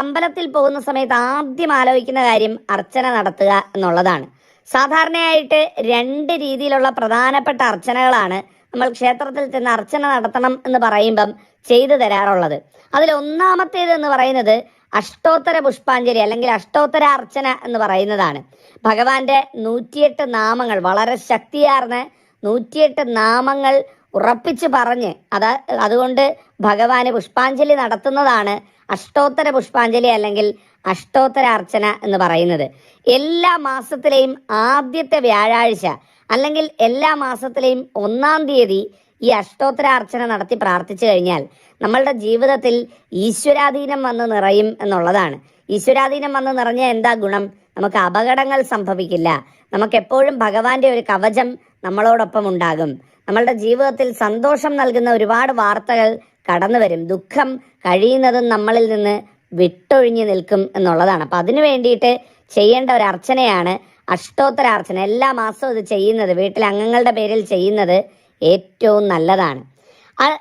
അമ്പലത്തിൽ പോകുന്ന സമയത്ത് ആദ്യം ആലോചിക്കുന്ന കാര്യം അർച്ചന നടത്തുക എന്നുള്ളതാണ്. സാധാരണയായിട്ട് രണ്ട് രീതിയിലുള്ള പ്രധാനപ്പെട്ട അർച്ചനകളാണ് നമ്മൾ ക്ഷേത്രത്തിൽ ചെന്ന് അർച്ചന നടത്തണം എന്ന് പറയുമ്പം ചെയ്തു തരാറുള്ളത്. അതിൽ ഒന്നാമത്തേത് എന്ന് പറയുന്നത് അഷ്ടോത്തര പുഷ്പാഞ്ജലി അല്ലെങ്കിൽ അഷ്ടോത്തര അർച്ചന എന്ന് പറയുന്നതാണ്. ഭഗവാന്റെ നൂറ്റിയെട്ട് നാമങ്ങൾ വളരെ ശക്തിയാർന്ന നൂറ്റിയെട്ട് നാമങ്ങൾ ഉറപ്പിച്ച് പറഞ്ഞ് അത് അതുകൊണ്ട് ഭഗവാന് പുഷ്പാഞ്ജലി നടത്തുന്നതാണ് അഷ്ടോത്തര പുഷ്പാഞ്ജലി അല്ലെങ്കിൽ അഷ്ടോത്തര അർച്ചന എന്ന് പറയുന്നത്. എല്ലാ മാസത്തിലെയും ആദ്യത്തെ വ്യാഴാഴ്ച അല്ലെങ്കിൽ എല്ലാ മാസത്തിലെയും ഒന്നാം തീയതി ഈ അഷ്ടോത്തര അർച്ചന നടത്തി പ്രാർത്ഥിച്ചു കഴിഞ്ഞാൽ നമ്മളുടെ ജീവിതത്തിൽ ഈശ്വരാധീനം വന്ന് നിറയും എന്നുള്ളതാണ്. ഈശ്വരാധീനം വന്ന് നിറഞ്ഞ എന്താ ഗുണം? നമുക്ക് അപകടങ്ങൾ സംഭവിക്കില്ല. നമുക്ക് എപ്പോഴും ഭഗവാന്റെ ഒരു കവചം നമ്മളോടൊപ്പം ഉണ്ടാകും. നമ്മളുടെ ജീവിതത്തിൽ സന്തോഷം നൽകുന്ന ഒരുപാട് വാർത്തകൾ കടന്നു വരും. ദുഃഖം കഴിയുന്നതും നമ്മളിൽ നിന്ന് വിട്ടൊഴിഞ്ഞു നിൽക്കും എന്നുള്ളതാണ്. അപ്പൊ അതിനു വേണ്ടിയിട്ട് ചെയ്യേണ്ട ഒരു അർച്ചനയാണ് അഷ്ടോത്തര അർച്ചന എല്ലാ മാസവും ഇത് ചെയ്യുന്നത് വീട്ടിലെ അംഗങ്ങളുടെ പേരിൽ ചെയ്യുന്നത് ഏറ്റവും നല്ലതാണ്.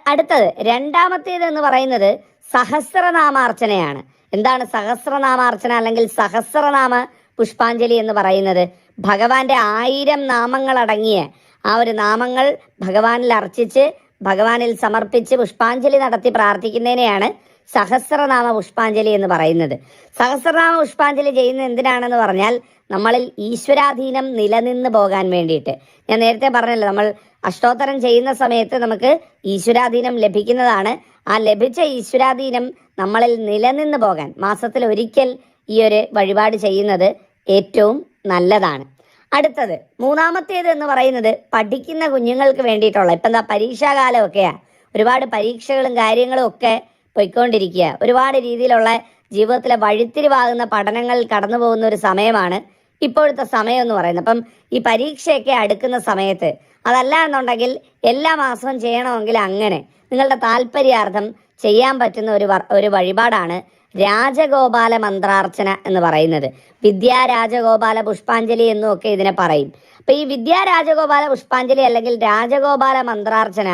അടുത്തത് രണ്ടാമത്തേത് എന്ന് പറയുന്നത് സഹസ്രനാമാർച്ചനയാണ്. എന്താണ് സഹസ്രനാമാർച്ചന അല്ലെങ്കിൽ സഹസ്രനാമ പുഷ്പാഞ്ജലി എന്ന് പറയുന്നത്? ഭഗവാന്റെ ആയിരം നാമങ്ങൾ അടങ്ങിയ ആ ഒരു നാമങ്ങൾ ഭഗവാനിൽ അർച്ചിച്ച് ഭഗവാനിൽ സമർപ്പിച്ച് പുഷ്പാഞ്ജലി നടത്തി പ്രാർത്ഥിക്കുന്നതിനെയാണ് സഹസ്രനാമ പുഷ്പാഞ്ജലി എന്ന് പറയുന്നത്. സഹസ്രനാമ പുഷ്പാഞ്ജലി ചെയ്യുന്നത് എന്തിനാണെന്ന് പറഞ്ഞാൽ നമ്മളിൽ ഈശ്വരാധീനം നിലനിന്ന് പോകാൻ വേണ്ടിയിട്ട്. ഞാൻ നേരത്തെ പറഞ്ഞല്ലോ നമ്മൾ അഷ്ടോത്തരം ചെയ്യുന്ന സമയത്ത് നമുക്ക് ഈശ്വരാധീനം ലഭിക്കുന്നതാണ്. ആ ലഭിച്ച ഈശ്വരാധീനം നമ്മളിൽ നിലനിന്ന് പോകാൻ മാസത്തിൽ ഒരിക്കൽ ഈ ഒരു വഴിപാട് ചെയ്യുന്നത് ഏറ്റവും നല്ലതാണ്. അടുത്തത് മൂന്നാമത്തേത് എന്ന് പറയുന്നത് പഠിക്കുന്ന കുഞ്ഞുങ്ങൾക്ക് വേണ്ടിയിട്ടുള്ള ഇപ്പം എന്താ പരീക്ഷാകാലമൊക്കെയാ. ഒരുപാട് പരീക്ഷകളും കാര്യങ്ങളും ഒക്കെ പൊയ്ക്കൊണ്ടിരിക്കുക. ഒരുപാട് രീതിയിലുള്ള ജീവിതത്തിലെ വഴിത്തിരിവാകുന്ന പഠനങ്ങൾ കടന്നു പോകുന്ന ഒരു സമയമാണ് ഇപ്പോഴത്തെ സമയം എന്ന് പറയുന്നത്. അപ്പം ഈ പരീക്ഷയൊക്കെ അടുക്കുന്ന സമയത്ത് അതല്ല എന്നുണ്ടെങ്കിൽ എല്ലാ മാസവും ചെയ്യണമെങ്കിൽ അങ്ങനെ നിങ്ങളുടെ താല്പര്യാർത്ഥം ചെയ്യാൻ പറ്റുന്ന ഒരു ഒരു വഴിപാടാണ് രാജഗോപാല മന്ത്രാർച്ചന എന്ന് പറയുന്നത്. വിദ്യാ രാജഗോപാല പുഷ്പാഞ്ജലി എന്നും ഒക്കെ ഇതിനെ പറയും. അപ്പൊ ഈ വിദ്യാ രാജഗോപാല പുഷ്പാഞ്ജലി അല്ലെങ്കിൽ രാജഗോപാല മന്ത്രാർച്ചന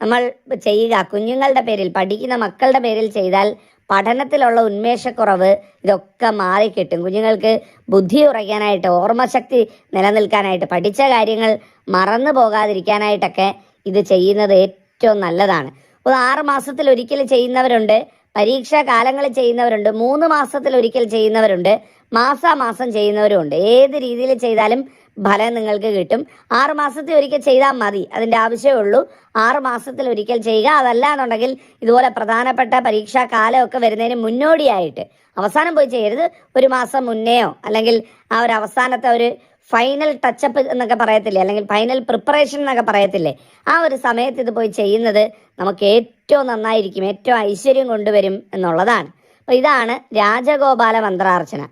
നമ്മൾ ചെയ്യുക കുഞ്ഞുങ്ങളുടെ പേരിൽ പഠിക്കുന്ന മക്കളുടെ പേരിൽ ചെയ്താൽ പഠനത്തിലുള്ള ഉന്മേഷക്കുറവ് ഇതൊക്കെ മാറിക്കിട്ടും. കുഞ്ഞുങ്ങൾക്ക് ബുദ്ധി ഉറയ്ക്കാനായിട്ട് ഓർമ്മശക്തി നിലനിൽക്കാനായിട്ട് പഠിച്ച കാര്യങ്ങൾ മറന്നു പോകാതിരിക്കാനായിട്ടൊക്കെ ഇത് ചെയ്യുന്നത് ഏറ്റവും നല്ലതാണ്. ഒരു ആറ് മാസത്തിൽ ഒരിക്കൽ ചെയ്യുന്നവരുണ്ട്. പരീക്ഷാ കാലങ്ങൾ ചെയ്യുന്നവരുണ്ട് മൂന്ന് മാസത്തിൽ ഒരിക്കൽ ചെയ്യുന്നവരുണ്ട് മാസാമാസം ചെയ്യുന്നവരുണ്ട് ഏത് രീതിയിൽ ചെയ്താലും ഫലം നിങ്ങൾക്ക് കിട്ടും. ആറ് മാസത്തിൽ ഒരിക്കൽ ചെയ്താൽ മതി അതിന്റെ ആവശ്യമേ ഉള്ളൂ. ആറ് മാസത്തിൽ ഒരിക്കൽ ചെയ്യുക അതല്ല എന്നുണ്ടെങ്കിൽ ഇതുപോലെ പ്രധാനപ്പെട്ട പരീക്ഷാ കാലമൊക്കെ വരുന്നതിന് മുന്നോടിയായിട്ട് അവസാനം പോയി ചെയ്യരുത്. ഒരു മാസം മുന്നേയോ അല്ലെങ്കിൽ ആ ഒരു അവസാനത്തെ ഒരു ഫൈനൽ ടച്ചപ്പ് എന്നൊക്കെ പറയത്തില്ലേ? അല്ലെങ്കിൽ ഫൈനൽ പ്രിപ്പറേഷൻ എന്നൊക്കെ പറയത്തില്ലേ? ആ ഒരു സമയത്ത് ഇത് പോയി ചെയ്യുന്നത് നമുക്ക് ഏറ്റവും നന്നായിരിക്കും ഏറ്റവും ഐശ്വര്യം കൊണ്ടുവരും എന്നുള്ളതാണ്. അപ്പൊ ഇതാണ് രാജഗോപാല മന്ത്രാർച്ചന.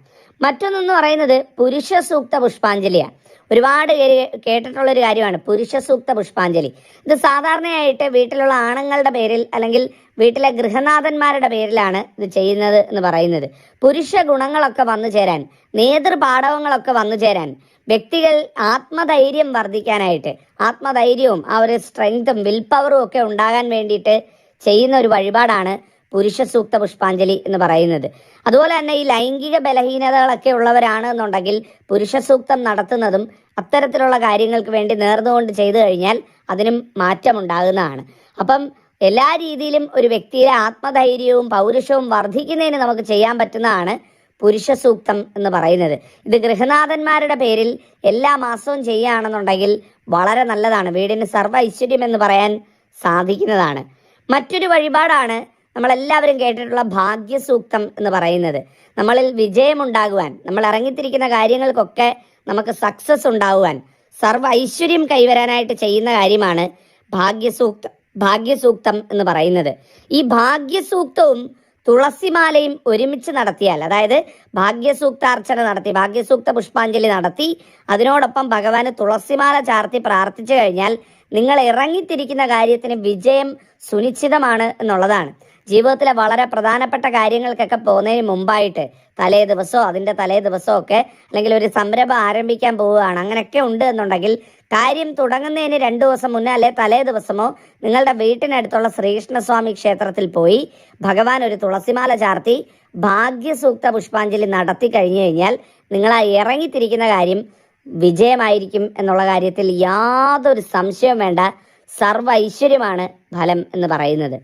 മറ്റൊന്നെന്ന് പറയുന്നത് പുരുഷ സൂക്ത പുഷ്പാഞ്ജലിയാണ്. ഒരുപാട് പേര് കേട്ടിട്ടുള്ള ഒരു കാര്യമാണ് പുരുഷ സൂക്ത പുഷ്പാഞ്ജലി. ഇത് സാധാരണയായിട്ട് വീട്ടിലുള്ള ആണുങ്ങളുടെ പേരിൽ അല്ലെങ്കിൽ വീട്ടിലെ ഗൃഹനാഥന്മാരുടെ പേരിലാണ് ഇത് ചെയ്യുന്നത് എന്ന് പറയുന്നത്. പുരുഷ ഗുണങ്ങളൊക്കെ വന്നു ചേരാൻ നേതൃപാടവങ്ങളൊക്കെ വന്നു ചേരാൻ വ്യക്തികൾ ആത്മധൈര്യം വർദ്ധിക്കാനായിട്ട് ആത്മധൈര്യവും ആ ഒരു സ്ട്രെങ്തും വിൽ പവറും ഒക്കെ ഉണ്ടാകാൻ വേണ്ടിയിട്ട് ചെയ്യുന്ന ഒരു വഴിപാടാണ് പുരുഷ സൂക്ത പുഷ്പാഞ്ജലി എന്ന് പറയുന്നത്. അതുപോലെ തന്നെ ഈ ലൈംഗിക ബലഹീനതകളൊക്കെ ഉള്ളവരാണ് എന്നുണ്ടെങ്കിൽ പുരുഷ സൂക്തം നടത്തുന്നതും അത്തരത്തിലുള്ള കാര്യങ്ങൾക്ക് വേണ്ടി നേർന്നുകൊണ്ട് ചെയ്തു കഴിഞ്ഞാൽ അതിനും മാറ്റമുണ്ടാകുന്നതാണ്. അപ്പം എല്ലാ രീതിയിലും ഒരു വ്യക്തിയിലെ ആത്മധൈര്യവും പൗരുഷവും വർദ്ധിക്കുന്നതിന് നമുക്ക് ചെയ്യാൻ പറ്റുന്നതാണ് പുരുഷ സൂക്തം എന്ന് പറയുന്നത്. ഇത് ഗൃഹനാഥന്മാരുടെ പേരിൽ എല്ലാ മാസവും ചെയ്യുകയാണെന്നുണ്ടെങ്കിൽ വളരെ നല്ലതാണ്. വീടിന് സർവ ഐശ്വര്യം എന്ന് പറയാൻ സാധിക്കുന്നതാണ്. മറ്റൊരു വഴിപാടാണ് നമ്മളെല്ലാവരും കേട്ടിട്ടുള്ള ഭാഗ്യസൂക്തം എന്ന് പറയുന്നത്. നമ്മളിൽ വിജയമുണ്ടാകുവാൻ നമ്മൾ ഇറങ്ങിത്തിരിക്കുന്ന കാര്യങ്ങൾക്കൊക്കെ നമുക്ക് സക്സസ് ഉണ്ടാകുവാൻ സർവ ഐശ്വര്യം കൈവരാനായിട്ട് ചെയ്യുന്ന കാര്യമാണ് ഭാഗ്യസൂക്തം ഭാഗ്യസൂക്തം എന്ന് പറയുന്നത്. ഈ ഭാഗ്യസൂക്തവും തുളസിമാലയും ഒരുമിച്ച് നടത്തിയാൽ അതായത് ഭാഗ്യസൂക്താർച്ചന നടത്തി ഭാഗ്യസൂക്ത പുഷ്പാഞ്ജലി നടത്തി അതിനോടൊപ്പം ഭഗവാന് തുളസിമാല ചാർത്തി പ്രാർത്ഥിച്ചു കഴിഞ്ഞാൽ നിങ്ങൾ ഇറങ്ങിത്തിരിക്കുന്ന കാര്യത്തിന് വിജയം സുനിശ്ചിതമാണ് എന്നുള്ളതാണ്. ജീവിതത്തിലെ വളരെ പ്രധാനപ്പെട്ട കാര്യങ്ങൾക്കൊക്കെ പോകുന്നതിന് മുമ്പായിട്ട് തലേ ദിവസമോ അതിന്റെ തലേ ദിവസമോ ഒക്കെ അല്ലെങ്കിൽ ഒരു സംരംഭം ആരംഭിക്കാൻ പോവുകയാണ്. അങ്ങനെയൊക്കെ ഉണ്ട് എന്നുണ്ടെങ്കിൽ കാര്യം തുടങ്ങുന്നതിന് രണ്ടു ദിവസം മുന്നേ അല്ലെ തലേ ദിവസമോ നിങ്ങളുടെ വീട്ടിനടുത്തുള്ള ശ്രീകൃഷ്ണസ്വാമി ക്ഷേത്രത്തിൽ പോയി ഭഗവാൻ ഒരു തുളസിമാല ചാർത്തി ഭാഗ്യസൂക്ത പുഷ്പാഞ്ജലി നടത്തി കഴിഞ്ഞു കഴിഞ്ഞാൽ നിങ്ങൾ ആ ഇറങ്ങിത്തിരിക്കുന്ന കാര്യം വിജയമായിരിക്കും എന്നുള്ള കാര്യത്തിൽ യാതൊരു സംശയവും വേണ്ട. സർവ ഐശ്വര്യമാണ് ഫലം എന്ന് പറയുന്നത്.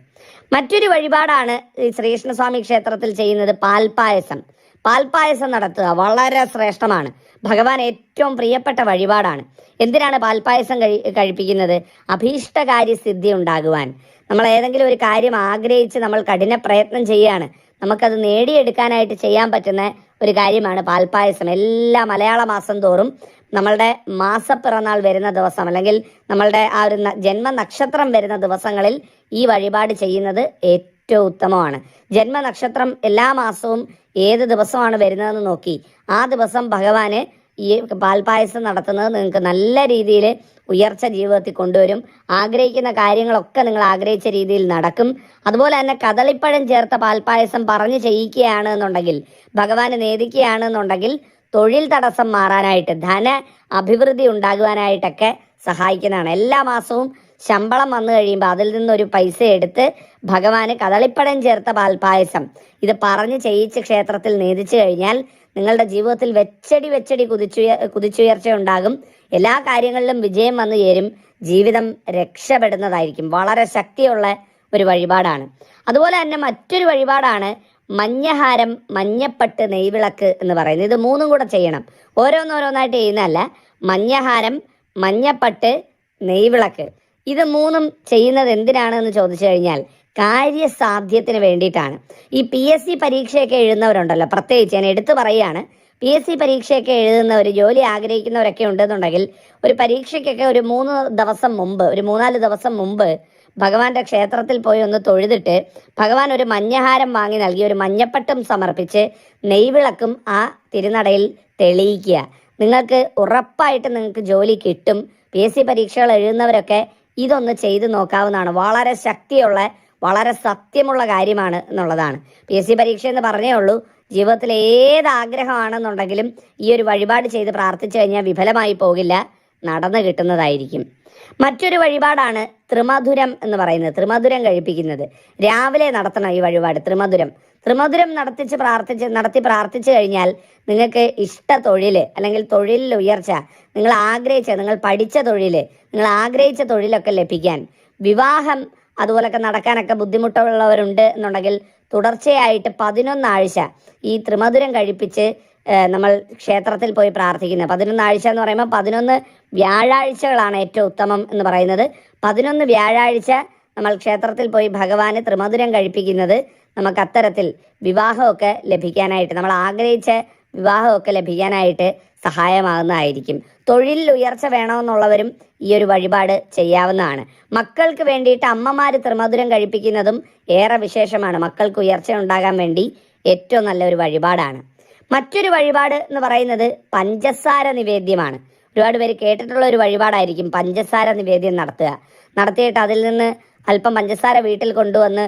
മറ്റൊരു വഴിപാടാണ് ഈ ശ്രീകൃഷ്ണസ്വാമി ക്ഷേത്രത്തിൽ ചെയ്യുന്നത് പാൽപായസം പാൽപായസം നടത്തുക വളരെ ശ്രേഷ്ഠമാണ്. ഭഗവാൻ ഏറ്റവും പ്രിയപ്പെട്ട വഴിപാടാണ്. എന്തിനാണ് പാൽപായസം കഴി കഴിപ്പിക്കുന്നത്? അഭീഷ്ടകാര്യ സിദ്ധി ഉണ്ടാകുവാൻ. നമ്മൾ ഏതെങ്കിലും ഒരു കാര്യം ആഗ്രഹിച്ച് നമ്മൾ കഠിന പ്രയത്നം ചെയ്യുകയാണ്. നമുക്കത് നേടിയെടുക്കാനായിട്ട് ചെയ്യാൻ പറ്റുന്ന ഒരു കാര്യമാണ് പാൽപായസം എല്ലാ മലയാള മാസം തോറും നമ്മളുടെ മാസപ്പിറന്നാൾ വരുന്ന ദിവസം അല്ലെങ്കിൽ നമ്മളുടെ ആ ഒരു ജന്മനക്ഷത്രം വരുന്ന ദിവസങ്ങളിൽ ഈ വഴിപാട് ചെയ്യുന്നത് ഏറ്റവും ഉത്തമമാണ്. ജന്മനക്ഷത്രം എല്ലാ മാസവും ഏത് ദിവസമാണ് വരുന്നതെന്ന് നോക്കി. ആ ദിവസം ഭഗവാന് ഈ പാൽപായസം നടത്തുന്നത് നിങ്ങൾക്ക് നല്ല രീതിയിൽ ഉയർച്ച ജീവിതത്തിൽ കൊണ്ടുവരും. ആഗ്രഹിക്കുന്ന കാര്യങ്ങളൊക്കെ നിങ്ങൾ ആഗ്രഹിച്ച രീതിയിൽ നടക്കും. അതുപോലെ തന്നെ കദളിപ്പഴം ചേർത്ത പാൽപായസം പറഞ്ഞു ചെയ്യിക്കുകയാണ് എന്നുണ്ടെങ്കിൽ ഭഗവാന് നേദിക്കുകയാണ് എന്നുണ്ടെങ്കിൽ തൊഴിൽ തടസ്സം മാറാനായിട്ട് ധന അഭിവൃദ്ധി ഉണ്ടാകുവാനായിട്ടൊക്കെ സഹായിക്കുന്നതാണ്. എല്ലാ മാസവും ശമ്പളം വന്നു കഴിയുമ്പോൾ അതിൽ നിന്നൊരു പൈസ എടുത്ത് ഭഗവാന് കദളിപ്പടം ചേർത്ത പാൽപായസം. ഇത് പറഞ്ഞ് ചെയ്യിച്ച് ക്ഷേത്രത്തിൽ നേതിച്ചു കഴിഞ്ഞാൽ നിങ്ങളുടെ ജീവിതത്തിൽ വെച്ചടി വെച്ചടി കുതിച്ചുയ കുതിച്ചുയർച്ച ഉണ്ടാകും. എല്ലാ കാര്യങ്ങളിലും വിജയം വന്നു ചേരും. ജീവിതം രക്ഷപ്പെടുന്നതായിരിക്കും. വളരെ ശക്തിയുള്ള ഒരു വഴിപാടാണ്. അതുപോലെ തന്നെ മറ്റൊരു വഴിപാടാണ് മഞ്ഞഹാരം മഞ്ഞപ്പട്ട് നെയ്വിളക്ക് എന്ന് പറയുന്നത്. ഇത് മൂന്നും കൂടെ ചെയ്യണം. ഓരോന്നോരോന്നായിട്ട് ചെയ്യുന്നതല്ല. മഞ്ഞഹാരം മഞ്ഞപ്പട്ട് നെയ്വിളക്ക്. ഇത് മൂന്നും ചെയ്യുന്നത് എന്തിനാണ് എന്ന് ചോദിച്ചു കഴിഞ്ഞാൽ കാര്യസാധ്യത്തിന് വേണ്ടിയിട്ടാണ്. ഈ പി എസ് സി പരീക്ഷയൊക്കെ എഴുതുന്നവരുണ്ടല്ലോ പ്രത്യേകിച്ച് ഞാൻ എടുത്തു പറയുകയാണ്. പി എസ് സി പരീക്ഷയൊക്കെ എഴുതുന്നവർ ജോലി ആഗ്രഹിക്കുന്നവരൊക്കെ ഉണ്ടെന്നുണ്ടെങ്കിൽ ഒരു പരീക്ഷയ്ക്കൊക്കെ ഒരു മൂന്ന് ദിവസം മുമ്പ് ഒരു മൂന്നാൽ ദിവസം മുമ്പ് ഭഗവാന്റെ ക്ഷേത്രത്തിൽ പോയി ഒന്ന് തൊഴുതിട്ട് ഭഗവാൻ ഒരു മഞ്ഞഹാരം വാങ്ങി നൽകി ഒരു മഞ്ഞപ്പട്ടും സമർപ്പിച്ച് നെയ്വിളക്കും ആ തിരുനടയിൽ തെളിയിക്കുക. നിങ്ങൾക്ക് ഉറപ്പായിട്ട് നിങ്ങൾക്ക് ജോലി കിട്ടും. പി എസ് സി പരീക്ഷകൾ എഴുതുന്നവരൊക്കെ ഇതൊന്ന് ചെയ്തു നോക്കാവുന്നതാണ്. വളരെ ശക്തിയുള്ള വളരെ സത്യമുള്ള കാര്യമാണ് എന്നുള്ളതാണ്. പി എസ് സി പരീക്ഷ എന്ന് പറഞ്ഞേ ഉള്ളൂ. ജീവിതത്തിൽ ഏത് ആഗ്രഹമാണെന്നുണ്ടെങ്കിലും ഈ ഒരു വഴിപാട് ചെയ്ത് പ്രാർത്ഥിച്ചു കഴിഞ്ഞാൽ വിഫലമായി പോകില്ല. നടന്നു കിട്ടുന്നതായിരിക്കും. മറ്റൊരു വഴിപാടാണ് ത്രിമധുരം എന്ന് പറയുന്നത്. ത്രിമധുരം കഴിപ്പിക്കുന്നത്. രാവിലെ നടത്തണം ഈ വഴിപാട് ത്രിമധുരം. ത്രിമധുരം നടത്തിച്ച് പ്രാർത്ഥിച്ച് നടത്തി പ്രാർത്ഥിച്ചു കഴിഞ്ഞാൽ നിങ്ങൾക്ക് ഇഷ്ട തൊഴിൽ അല്ലെങ്കിൽ തൊഴിലിൽ ഉയർച്ച നിങ്ങൾ ആഗ്രഹിച്ച നിങ്ങൾ പഠിച്ച തൊഴിൽ നിങ്ങൾ ആഗ്രഹിച്ച തൊഴിലൊക്കെ ലഭിക്കാൻ വിവാഹം അതുപോലൊക്കെ നടക്കാനൊക്കെ ബുദ്ധിമുട്ടുള്ളവരുണ്ട് എന്നുണ്ടെങ്കിൽ തുടർച്ചയായിട്ട് പതിനൊന്നാഴ്ച ഈ ത്രിമധുരം കഴിപ്പിച്ച് നമ്മൾ ക്ഷേത്രത്തിൽ പോയി പ്രാർത്ഥിക്കുന്നത്. പതിനൊന്നാഴ്ച എന്ന് പറയുമ്പോൾ പതിനൊന്ന് വ്യാഴാഴ്ചകളാണ് ഏറ്റവും ഉത്തമം എന്ന് പറയുന്നത്. പതിനൊന്ന് വ്യാഴാഴ്ച നമ്മൾ ക്ഷേത്രത്തിൽ പോയി ഭഗവാന് ത്രിമധുരം കഴിപ്പിക്കുന്നത് നമുക്ക് അത്തരത്തിൽ വിവാഹമൊക്കെ ലഭിക്കാനായിട്ട് നമ്മൾ ആഗ്രഹിച്ച വിവാഹമൊക്കെ ലഭിക്കാനായിട്ട് സഹായമാകുന്നതായിരിക്കും. തൊഴിലിൽ ഉയർച്ച വേണമെന്നുള്ളവരും ഈ ഒരു വഴിപാട് ചെയ്യാവുന്നതാണ്. മക്കൾക്ക് വേണ്ടിയിട്ട് അമ്മമാർ ത്രിമധുരം കഴിപ്പിക്കുന്നതും ഏറെ വിശേഷമാണ്. മക്കൾക്ക് ഉയർച്ച ഉണ്ടാകാൻ വേണ്ടി ഏറ്റവും നല്ല ഒരു വഴിപാടാണ്. മറ്റൊരു വഴിപാട് എന്ന് പറയുന്നത് പഞ്ചസാര നിവേദ്യമാണ്. ഒരുപാട് പേര് കേട്ടിട്ടുള്ള ഒരു വഴിപാടായിരിക്കും പഞ്ചസാര നിവേദ്യം നടത്തുക. നടത്തിയിട്ട് അതിൽ നിന്ന് അല്പം പഞ്ചസാര വീട്ടിൽ കൊണ്ടുവന്ന്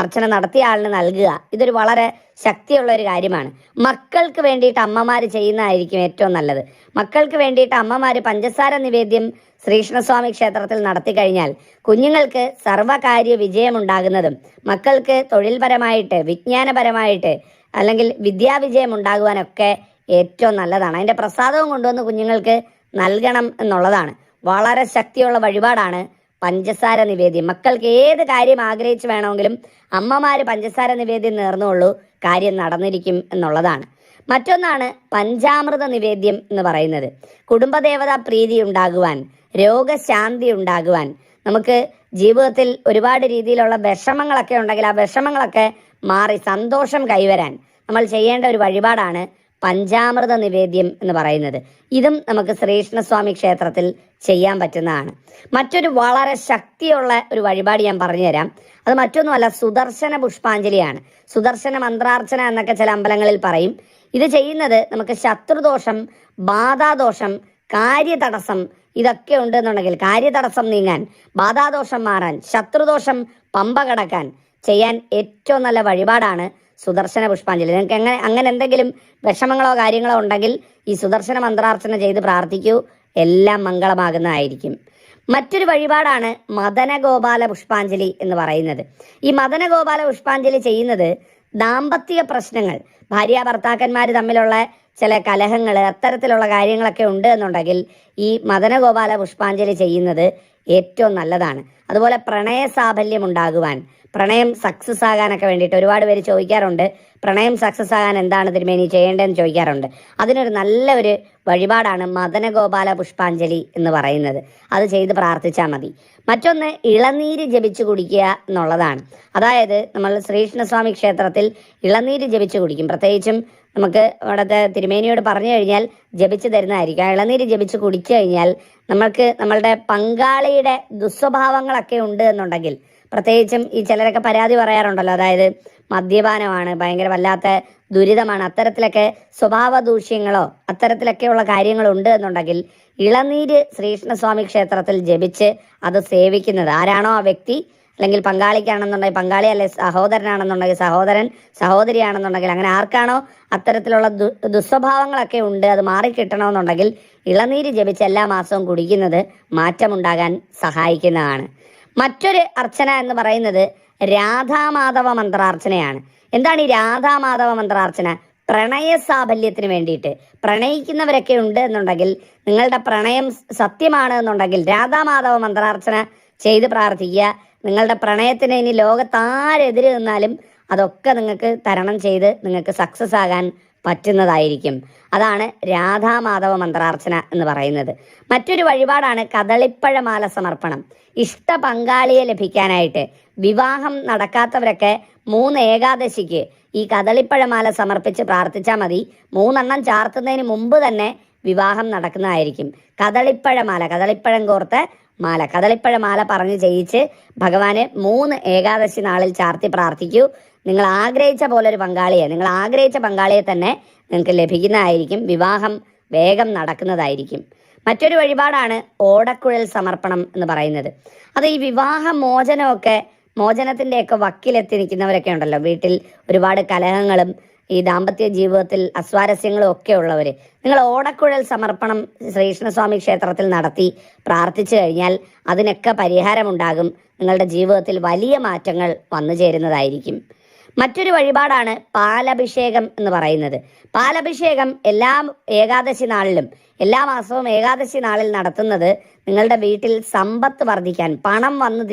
അർച്ചന നടത്തിയ ആളിന് നൽകുക. ഇതൊരു വളരെ ശക്തിയുള്ള ഒരു കാര്യമാണ്. മക്കൾക്ക് വേണ്ടിയിട്ട് അമ്മമാർ ചെയ്യുന്നതായിരിക്കും ഏറ്റവും നല്ലത്. മക്കൾക്ക് വേണ്ടിയിട്ട് അമ്മമാർ പഞ്ചസാര നിവേദ്യം ശ്രീകൃഷ്ണസ്വാമി ക്ഷേത്രത്തിൽ നടത്തി കഴിഞ്ഞാൽ കുഞ്ഞുങ്ങൾക്ക് സർവകാര്യ വിജയമുണ്ടാകുന്നതും മക്കൾക്ക് തൊഴിൽപരമായിട്ട് വിജ്ഞാനപരമായിട്ട് അല്ലെങ്കിൽ വിദ്യാവിജയം ഉണ്ടാകുവാനൊക്കെ ഏറ്റവും നല്ലതാണ്. അതിന്റെ പ്രസാദവും കൊണ്ടുവന്ന് കുഞ്ഞുങ്ങൾക്ക് നൽകണം എന്നുള്ളതാണ്. വളരെ ശക്തിയുള്ള വഴിപാടാണ് പഞ്ചസാര നിവേദ്യം. മക്കൾക്ക് ഏത് കാര്യം ആഗ്രഹിച്ച് വേണമെങ്കിലും അമ്മമാർ പഞ്ചസാര നിവേദ്യം നേർന്നുള്ളൂ കാര്യം നടന്നിരിക്കും എന്നുള്ളതാണ്. മറ്റൊന്നാണ് പഞ്ചാമൃത നിവേദ്യം എന്ന് പറയുന്നത്. കുടുംബദേവതാ പ്രീതി ഉണ്ടാകുവാൻ രോഗശാന്തി ഉണ്ടാകുവാൻ. നമുക്ക് ജീവിതത്തിൽ ഒരുപാട് രീതിയിലുള്ള വിഷമങ്ങളൊക്കെ ഉണ്ടെങ്കിൽ ആ വിഷമങ്ങളൊക്കെ മാറി സന്തോഷം കൈവരാൻ നമ്മൾ ചെയ്യേണ്ട ഒരു വഴിപാടാണ് പഞ്ചാമൃത നിവേദ്യം എന്ന് പറയുന്നത്. ഇതും നമുക്ക് ശ്രീകൃഷ്ണസ്വാമി ക്ഷേത്രത്തിൽ ചെയ്യാൻ പറ്റുന്നതാണ്. മറ്റൊരു വളരെ ശക്തിയുള്ള ഒരു വഴിപാട് ഞാൻ പറഞ്ഞുതരാം. അത് മറ്റൊന്നുമല്ല സുദർശന പുഷ്പാഞ്ജലിയാണ്. സുദർശന മന്ത്രാർച്ചന എന്നൊക്കെ ചില അമ്പലങ്ങളിൽ പറയും. ഇത് ചെയ്യുന്നത് നമുക്ക് ശത്രുദോഷം ബാധാദോഷം കാര്യതടസ്സം ഇതൊക്കെ ഉണ്ടെന്നുണ്ടെങ്കിൽ കാര്യതടസ്സം നീങ്ങാൻ ബാധാദോഷം മാറാൻ ശത്രുദോഷം പമ്പ കടക്കാൻ ചെയ്യാൻ ഏറ്റവും നല്ല വഴിപാടാണ് സുദർശന പുഷ്പാഞ്ജലി. നിങ്ങൾക്ക് എങ്ങനെ അങ്ങനെ എന്തെങ്കിലും വിഷമങ്ങളോ കാര്യങ്ങളോ ഉണ്ടെങ്കിൽ ഈ സുദർശന മന്ത്രാർച്ചന ചെയ്ത് പ്രാർത്ഥിക്കൂ. എല്ലാം മംഗളമാകുന്നതായിരിക്കും. മറ്റൊരു വഴിപാടാണ് മദനഗോപാല പുഷ്പാഞ്ജലി എന്ന് പറയുന്നത്. ഈ മദനഗോപാല പുഷ്പാഞ്ജലി ചെയ്യുന്നത് ദാമ്പത്യ പ്രശ്നങ്ങൾ ഭാര്യ ഭർത്താക്കന്മാർ തമ്മിലുള്ള ചില കലഹങ്ങൾ അത്തരത്തിലുള്ള കാര്യങ്ങളൊക്കെ ഉണ്ട് എന്നുണ്ടെങ്കിൽ ഈ മദനഗോപാല പുഷ്പാഞ്ജലി ചെയ്യുന്നത് ഏറ്റവും നല്ലതാണ്. അതുപോലെ പ്രണയ സാഫല്യം ഉണ്ടാകുവാൻ പ്രണയം സക്സസ് ആകാനൊക്കെ വേണ്ടിയിട്ട് ഒരുപാട് പേര് ചോദിക്കാറുണ്ട്. പ്രണയം സക്സസ് ആകാൻ എന്താണ് തിരുമേനി ചെയ്യേണ്ടതെന്ന് ചോദിക്കാറുണ്ട്. അതിനൊരു നല്ല ഒരു വഴിപാടാണ് മദനഗോപാല പുഷ്പാഞ്ജലി എന്ന് പറയുന്നത്. അത് ചെയ്ത് പ്രാർത്ഥിച്ചാൽ മതി. മറ്റൊന്ന് ഇളനീര് ജപിച്ചു കുടിക്കുക എന്നുള്ളതാണ്. അതായത് നമ്മൾ ശ്രീകൃഷ്ണസ്വാമി ക്ഷേത്രത്തിൽ ഇളനീര് ജപിച്ചു കുടിക്കും. പ്രത്യേകിച്ചും നമുക്ക് അവിടുത്തെ തിരുമേനിയോട് പറഞ്ഞു കഴിഞ്ഞാൽ ജപിച്ചു തരുന്നതായിരിക്കും. ഇളനീര് ജപിച്ച് കുടിച്ചു കഴിഞ്ഞാൽ നമ്മൾക്ക് നമ്മളുടെ പങ്കാളിയുടെ ദുസ്വഭാവങ്ങളൊക്കെ ഉണ്ട് എന്നുണ്ടെങ്കിൽ പ്രത്യേകിച്ചും ഈ ചിലരൊക്കെ പരാതി പറയാറുണ്ടല്ലോ. അതായത് മദ്യപാനമാണ് ഭയങ്കര വല്ലാത്ത ദുരിതമാണ്. അത്തരത്തിലൊക്കെ സ്വഭാവ ദൂഷ്യങ്ങളോ അത്തരത്തിലൊക്കെയുള്ള കാര്യങ്ങളുണ്ട് എന്നുണ്ടെങ്കിൽ ഇളനീര് ശ്രീകൃഷ്ണസ്വാമി ക്ഷേത്രത്തിൽ ജപിച്ച് അത് സേവിക്കുന്നത് ആരാണോ ആ വ്യക്തി? അല്ലെങ്കിൽ പങ്കാളിക്കാണെന്നുണ്ടെങ്കിൽ പങ്കാളി അല്ലെ സഹോദരനാണെന്നുണ്ടെങ്കിൽ സഹോദരൻ സഹോദരിയാണെന്നുണ്ടെങ്കിൽ അങ്ങനെ ആർക്കാണോ അത്തരത്തിലുള്ള ദു ദുസ്വഭാവങ്ങളൊക്കെ ഉണ്ട് അത് മാറിക്കിട്ടണമെന്നുണ്ടെങ്കിൽ ഇളനീര് ജപിച്ച് എല്ലാ മാസവും കുടിക്കുന്നത് മാറ്റമുണ്ടാകാൻ സഹായിക്കുന്നതാണ്. മറ്റൊരു അർച്ചന എന്ന് പറയുന്നത് രാധാമാധവ മന്ത്രാർച്ചനയാണ്. എന്താണ് ഈ രാധാമാധവ മന്ത്രാർച്ചന? പ്രണയ സാഫല്യത്തിന് വേണ്ടിയിട്ട്. പ്രണയിക്കുന്നവരൊക്കെ ഉണ്ട് എന്നുണ്ടെങ്കിൽ നിങ്ങളുടെ പ്രണയം സത്യമാണ് എന്നുണ്ടെങ്കിൽ രാധാമാധവ മന്ത്രാർച്ചന ചെയ്ത് പ്രാർത്ഥിക്കുക. നിങ്ങളുടെ പ്രണയത്തിന് ഇനി ലോകത്താരെതിരെ നിന്നാലും അതൊക്കെ നിങ്ങൾക്ക് തരണം ചെയ്ത് നിങ്ങൾക്ക് സക്സസ് ആകാൻ പറ്റുന്നതായിരിക്കും. അതാണ് രാധാമാധവ മന്ത്രാർച്ചന എന്ന് പറയുന്നത്. മറ്റൊരു വഴിപാടാണ് കദളിപ്പഴമാല സമർപ്പണം. ഇഷ്ട പങ്കാളിയെ ലഭിക്കാനായിട്ട് വിവാഹം നടക്കാത്തവരൊക്കെ മൂന്ന് ഏകാദശിക്ക് ഈ കദളിപ്പഴമാല സമർപ്പിച്ച് പ്രാർത്ഥിച്ചാൽ മതി. മൂന്നെണ്ണം ചാർത്തുന്നതിന് മുമ്പ് തന്നെ വിവാഹം നടക്കുന്നതായിരിക്കും. കദളിപ്പഴമാല കദളിപ്പഴം കോർത്ത് മാല. കദളിപ്പഴമാല പറഞ്ഞ് ജയിച്ച് ഭഗവാന് മൂന്ന് ഏകാദശി നാളിൽ ചാർത്തി പ്രാർത്ഥിക്കൂ. നിങ്ങൾ ആഗ്രഹിച്ച പോലെ ഒരു പങ്കാളിയെ നിങ്ങൾ ആഗ്രഹിച്ച പങ്കാളിയെ തന്നെ നിങ്ങൾക്ക് ലഭിക്കുന്നതായിരിക്കും. വിവാഹം വേഗം നടക്കുന്നതായിരിക്കും. മറ്റൊരു വഴിപാടാണ് ഓടക്കുഴൽ സമർപ്പണം എന്ന് പറയുന്നത്. അത് ഈ വിവാഹ മോചനമൊക്കെ മോചനത്തിന്റെയൊക്കെ വക്കിലെത്തി നിൽക്കുന്നവരൊക്കെ ഉണ്ടല്ലോ. വീട്ടിൽ ഒരുപാട് കലഹങ്ങളും ഈ ദാമ്പത്യ ജീവിതത്തിൽ അസ്വാരസ്യങ്ങളും ഒക്കെ ഉള്ളവർ നിങ്ങൾ ഓടക്കുഴൽ സമർപ്പണം ശ്രീകൃഷ്ണസ്വാമി ക്ഷേത്രത്തിൽ നടത്തി പ്രാർത്ഥിച്ചു കഴിഞ്ഞാൽ അതിനൊക്കെ പരിഹാരമുണ്ടാകും. നിങ്ങളുടെ ജീവിതത്തിൽ വലിയ മാറ്റങ്ങൾ വന്നു ചേരുന്നതായിരിക്കും. മറ്റൊരു വഴിപാടാണ് പാലഭിഷേകം എന്ന് പറയുന്നത്. പാലഭിഷേകം എല്ലാ ഏകാദശി നാളിലും എല്ലാ മാസവും ഏകാദശി നാളിൽ നടത്തുന്നത് നിങ്ങളുടെ വീട്ടിൽ സമ്പത്ത് വർദ്ധിക്കാൻ പണം വന്നു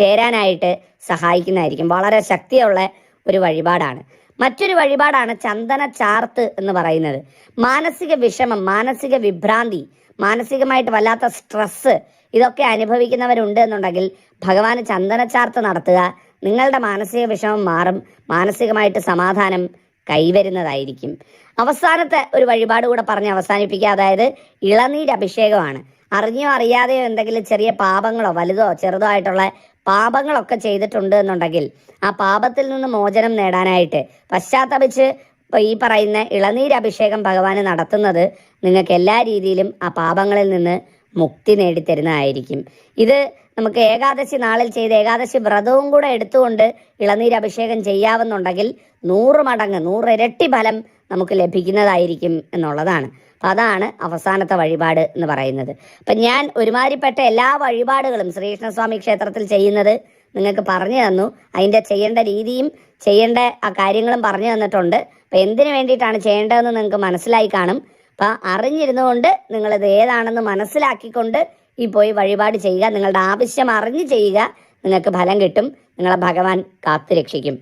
ചേരാനായിട്ട് സഹായിക്കുന്നതായിരിക്കും. വളരെ ശക്തിയുള്ള ഒരു വഴിപാടാണ്. മറ്റൊരു വഴിപാടാണ് ചന്ദന ചാർത്ത് എന്ന് പറയുന്നത്. മാനസിക വിഷമം മാനസിക വിഭ്രാന്തി മാനസികമായിട്ട് വല്ലാത്ത സ്ട്രെസ് ഇതൊക്കെ അനുഭവിക്കുന്നവരുണ്ട് എന്നുണ്ടെങ്കിൽ ഭഗവാന് ചന്ദന ചാർത്ത് നടത്തുക. നിങ്ങളുടെ മാനസിക വിഷമം മാറും മാനസികമായിട്ട് സമാധാനം കൈവരുന്നതായിരിക്കും. അവസാനത്തെ ഒരു വഴിപാട് കൂടെ പറഞ്ഞ് അവസാനിപ്പിക്കുക അതായത് ഇളനീര് അഭിഷേകമാണ്. അറിഞ്ഞോ അറിയാതെയോ എന്തെങ്കിലും ചെറിയ പാപങ്ങളോ വലുതോ ചെറുതോ ആയിട്ടുള്ള പാപങ്ങളൊക്കെ ചെയ്തിട്ടുണ്ട് എന്നുണ്ടെങ്കിൽ ആ പാപത്തിൽ നിന്ന് മോചനം നേടാനായിട്ട് പശ്ചാത്തപിച്ച് ഈ പറയുന്ന ഇളനീര് അഭിഷേകം ഭഗവാന് നടത്തുന്നത് നിങ്ങൾക്ക് എല്ലാ രീതിയിലും ആ പാപങ്ങളിൽ നിന്ന് മുക്തി നേടിത്തരുന്നതായിരിക്കും. ഇത് നമുക്ക് ഏകാദശി നാളിൽ ചെയ്ത് ഏകാദശി വ്രതവും കൂടെ എടുത്തുകൊണ്ട് ഇളനീരഭിഷേകം ചെയ്യാവുന്നുണ്ടെങ്കിൽ നൂറ് മടങ്ങ് നൂറിരട്ടി ഫലം നമുക്ക് ലഭിക്കുന്നതായിരിക്കും എന്നുള്ളതാണ്. അപ്പം അതാണ് അവസാനത്തെ വഴിപാട് എന്ന് പറയുന്നത്. അപ്പം ഞാൻ ഒരുമാതിരിപ്പെട്ട എല്ലാ വഴിപാടുകളും ശ്രീകൃഷ്ണസ്വാമി ക്ഷേത്രത്തിൽ ചെയ്യുന്നത് നിങ്ങൾക്ക് പറഞ്ഞു തന്നു. അതിന്റെ ചെയ്യേണ്ട രീതിയും ചെയ്യേണ്ട ആ കാര്യങ്ങളും പറഞ്ഞു തന്നിട്ടുണ്ട്. അപ്പം എന്തിനു വേണ്ടിയിട്ടാണ് ചെയ്യേണ്ടതെന്ന് നിങ്ങൾക്ക് മനസ്സിലായി കാണും. അപ്പം അറിഞ്ഞിരുന്നുകൊണ്ട് നിങ്ങളിത് ഏതാണെന്ന് മനസ്സിലാക്കിക്കൊണ്ട് ഈ പോയി വഴിപാട് ചെയ്യുക. നിങ്ങളുടെ ആവശ്യം അറിഞ്ഞ് ചെയ്യുക. നിങ്ങൾക്ക് ഫലം കിട്ടും. നിങ്ങളെ ഭഗവാൻ കാത്തു രക്ഷിക്കും